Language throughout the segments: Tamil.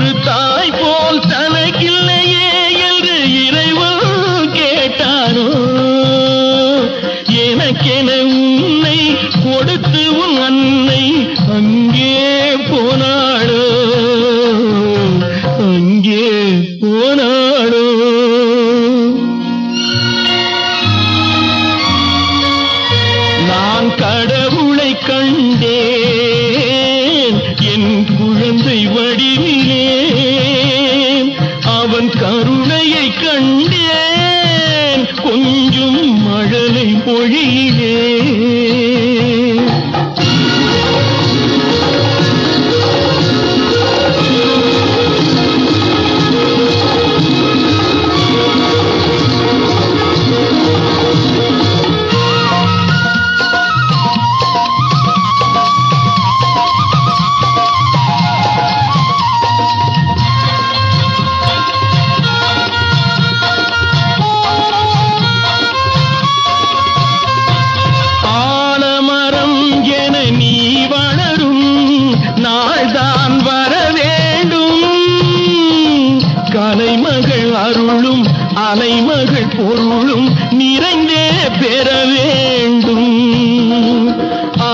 ஒரு தாய் போல் தனக்கில்லையே. மறைமகள் பொருளும் நிறைந்தே பெற வேண்டும்.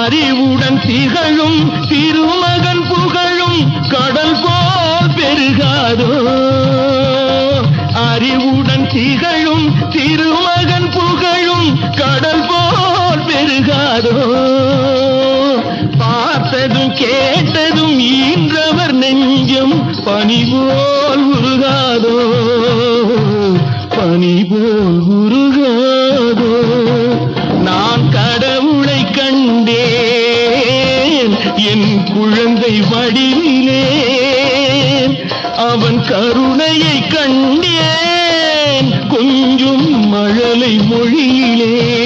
அறிவுடன் திகழும் திருமகன் புகழும் கடல் போல் பெருகாதோ? அறிவுடன் திகழும் திருமகன் புகழும் கடல் போல் பெருகாதோ? பார்த்ததும் கேட்டதும் ஈன்றவர் நெஞ்சம் பணி போல் உருகாதோ? போல் உருகாதோ? நான் கடவுளை கண்டேன் என் குழந்தை வடிவிலே. அவன் கருணையை கண்டேன் கொஞ்சம் மழலை மொழியிலே.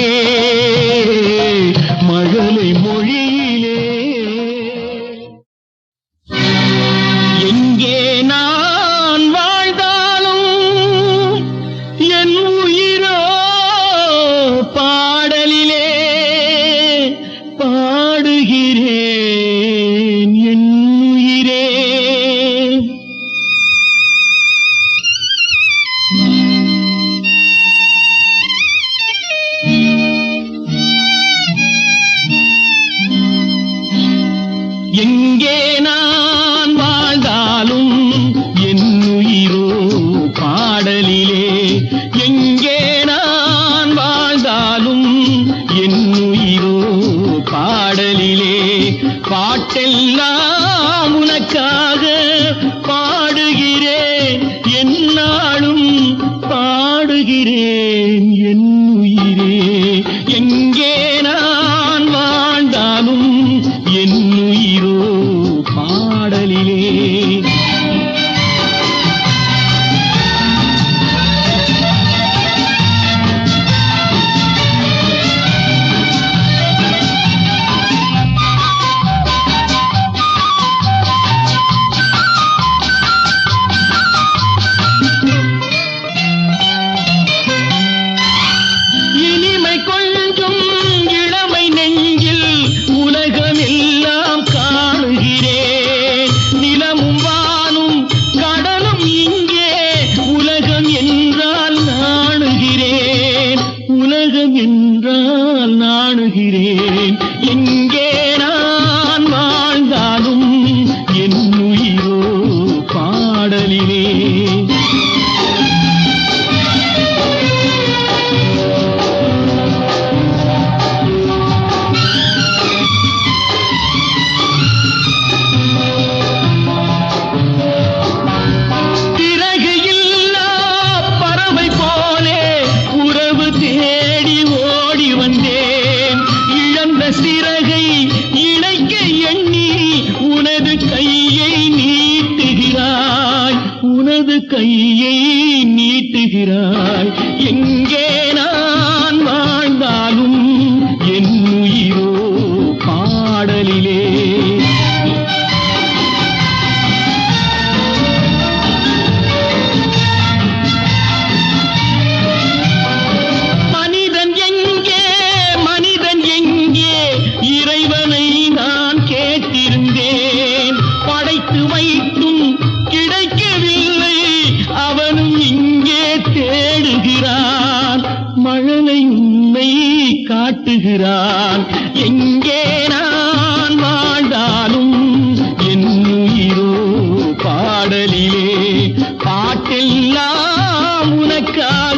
பாட்டெல்லாம் உனக்கா?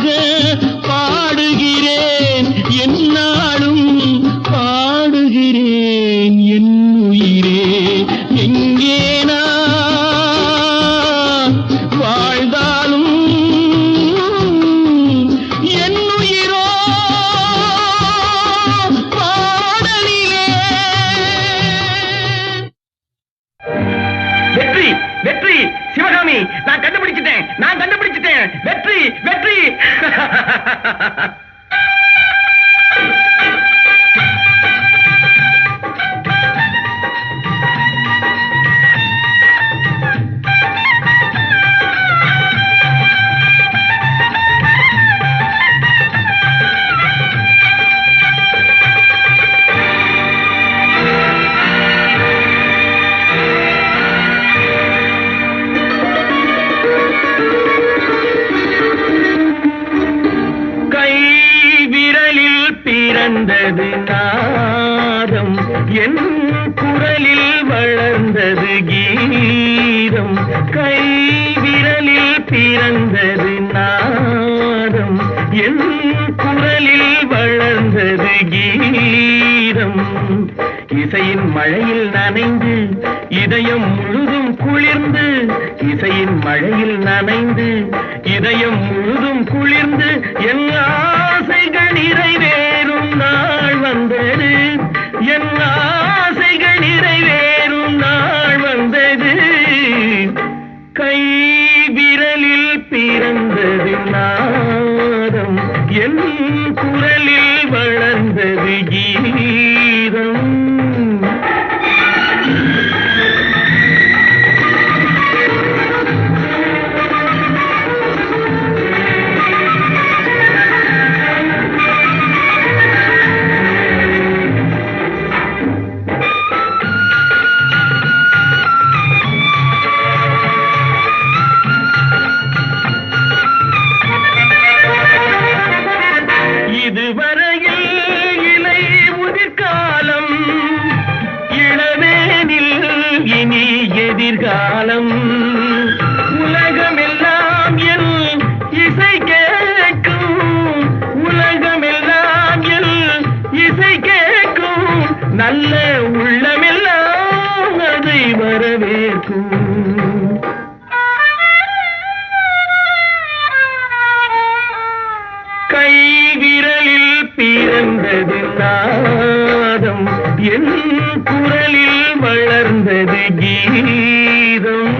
குரலில் வளர்ந்தது கீதம். இசையின் மழையில் நனைந்து இதயம் முழுதும் குளிர்ந்து இசையின் மழையில் நனைந்து இதயம் முழுதும் குளிர்ந்து என் ஆசைகள் நிறைவேறும் நாள் வந்தது. என் ஆசைகள் நிறைவேறும் கேட்கும் நல்ல உள்ளமெல்லாம் அதை வரவேற்கும். கை விரலில் பிறந்தது நாதம் என் குரலில் வளர்ந்தது கீதம்.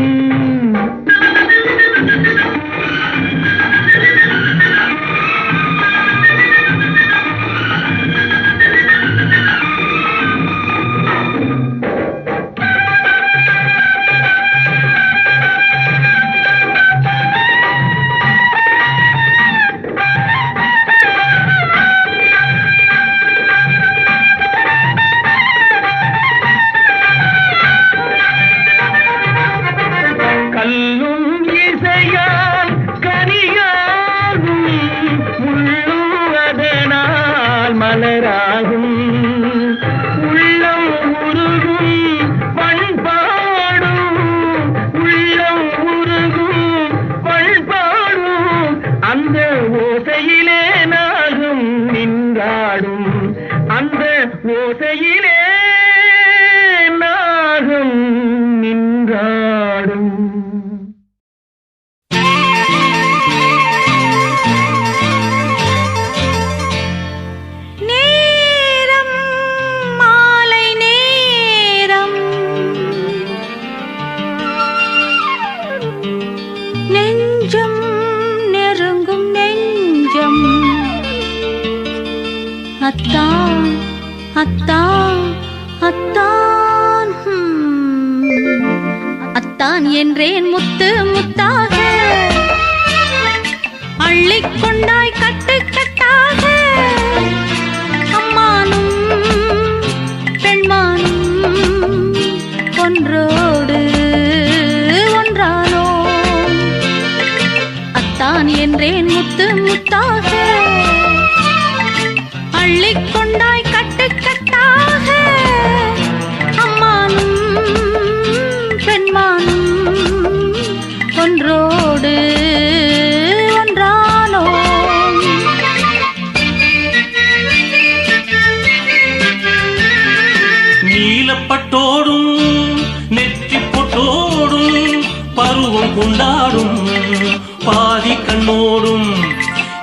பாதி கண்ணோடும்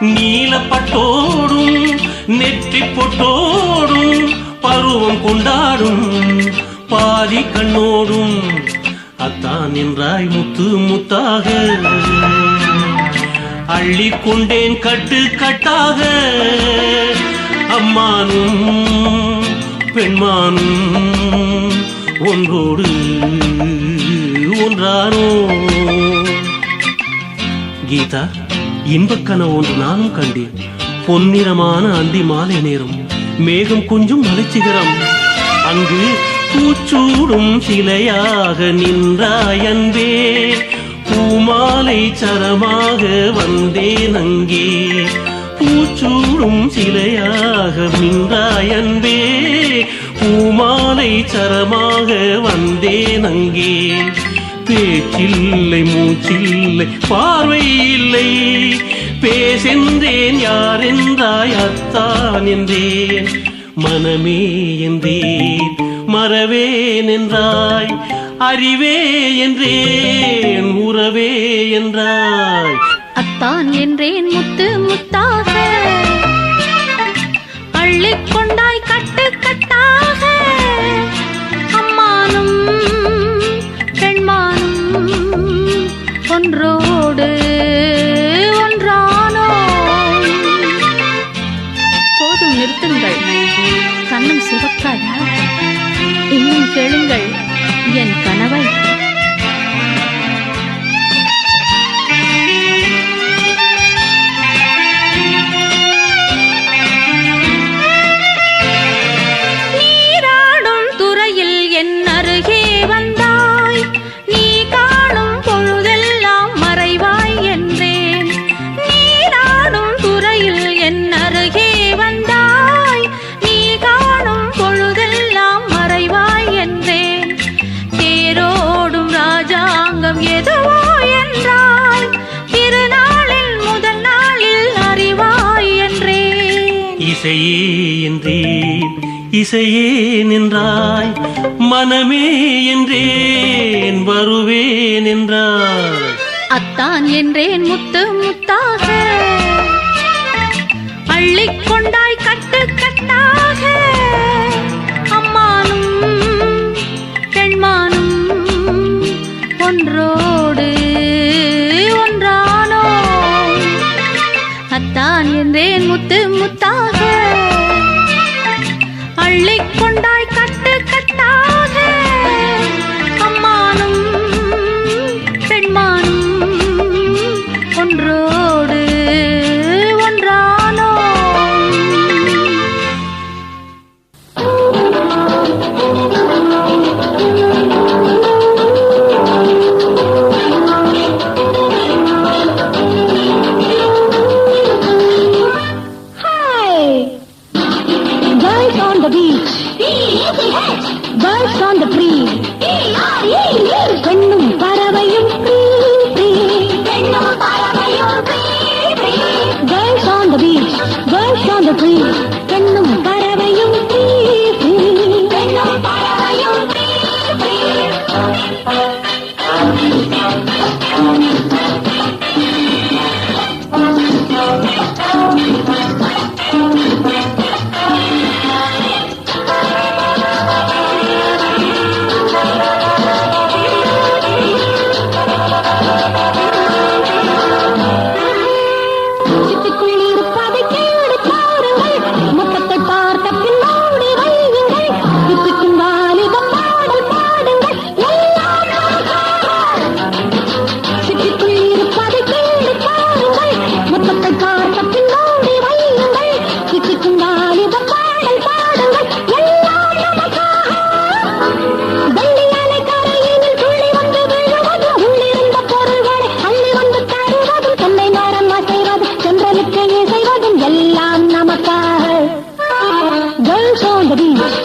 நீலப்பட்டோடும் நெற்றி பொட்டோடும் பருவம் கொண்டாடும். பாதி கண்ணோடும் அத்தான் என்றாய் முத்து முத்தாக. அள்ளி கொண்டேன் கட்டு கட்டாக. அம்மானும் பெண்மானும் ஒன்றோடு ஒன்றானோ? கீதா இன்பக்கனவு ஒன்று நானும் கண்டேன். பொன்னிறமான அந்தி மாலை நேரம் மேகம் கொஞ்சம் மலைச்சிகரம் அங்கு பூச்சூடும் சிலையாக நின்றாய் அன்பே. பூமாலை சரமாக வந்தேன் அங்கே. பூச்சூடும் சிலையாக நின்றாய் அன்பே. பூமாலை சரமாக வந்தேன் அங்கே. பேச்சில்லை மூச்சில்லை பார்வை இல்லை பேசென்றேன் யார் என்றாய் அத்தான் என்றேன். மனமே என்றேன் மறவேன் என்றாய். அறிவே என்றேன் உறவே என்றாய். அத்தான் என்றேன் முத்து முத்தாக இசையே நின்றாய் மனமே என்றேன் வருவேன் என்றாய். அத்தான் என்றேன் முத்து முத்தாக. அள்ளிக் கொண்டாய் கட்டு கட்டாக. 我弟。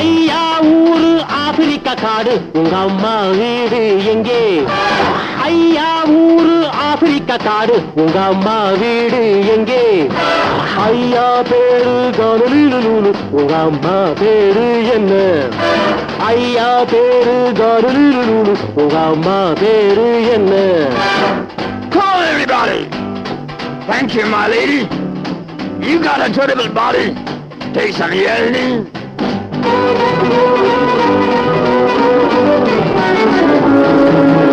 ஐயா ஊரு ஆப்பிரிக்கா காடு உங்க அம்மா வீடு எங்கே? ஆப்பிரிக்கா காடு உங்க அம்மா வீடு எங்கே ஐயா பேரு கருளிலுலு உங்க அம்மா பேரு என்ன ஐயா பேரு கருளிலுலு உங்க அம்மா பேரு என்ன Call everybody. Thank you, my lady. You got a terrible body. Take some yelling. Thank you.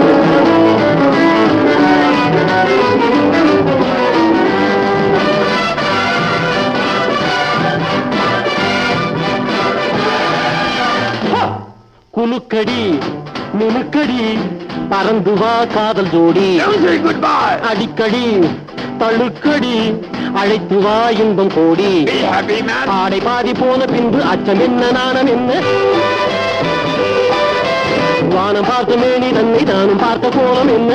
குலுக்கடி மினுக்கடி பறந்து வா காதல் ஜோடி. அடிக்கடி தழுக்கடி அழைத்து வா இன்பம் கோடி. ஆடை பாதி போன பின்பு அச்சம் என்ன நாணம் என்ன? வானம் பார்த்த மேனி தன்னை நானும் பார்த்த கோலம் என்ன?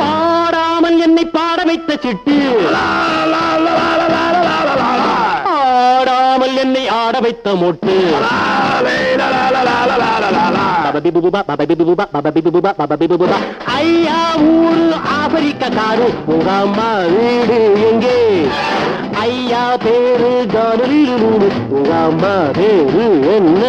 பாடாமல் என்னை பாட வைத்த சிட்டு. என்னை ஆட வைத்த மொட்டு. ஐயா ஊரு ஆப்பிரிக்க காரு உங்க அம்மா வீடு எங்கே? ஐயா பேரு ஜானலில் உங்க அம்மா பேரு என்ன?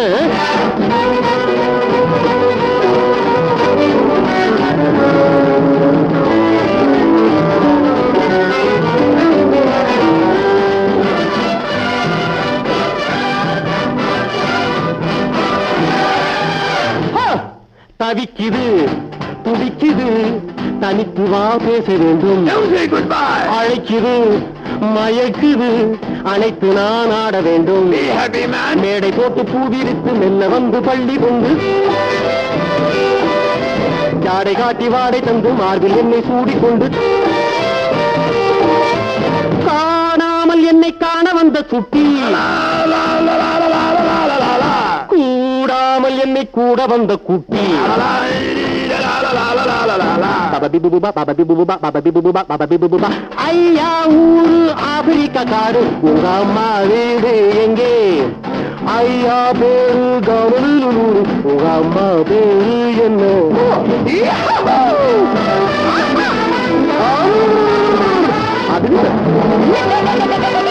தவிக்குது துடிக்குது. தனித்து வா பேச வேண்டும். அழைக்குது மயக்குது. அனைத்து நான் ஆட வேண்டும். மேடை போட்டு பூவிரித்து மெல்ல வந்து பள்ளி கொண்டு ஜாடை காட்டி வாடை தந்து மார்பில் என்னை சூடிக்கொண்டு. காணாமல் என்னை காண வந்த சுட்டி. காணாமல் என்னை கூட வந்த குட்டி ஐயா ஊரு ஆப்பிரிக்காரு உங்க அம்மா வீடு எங்கே ஐயா பேரு கவலூர் உங்க அம்மா பேரு என்ன அது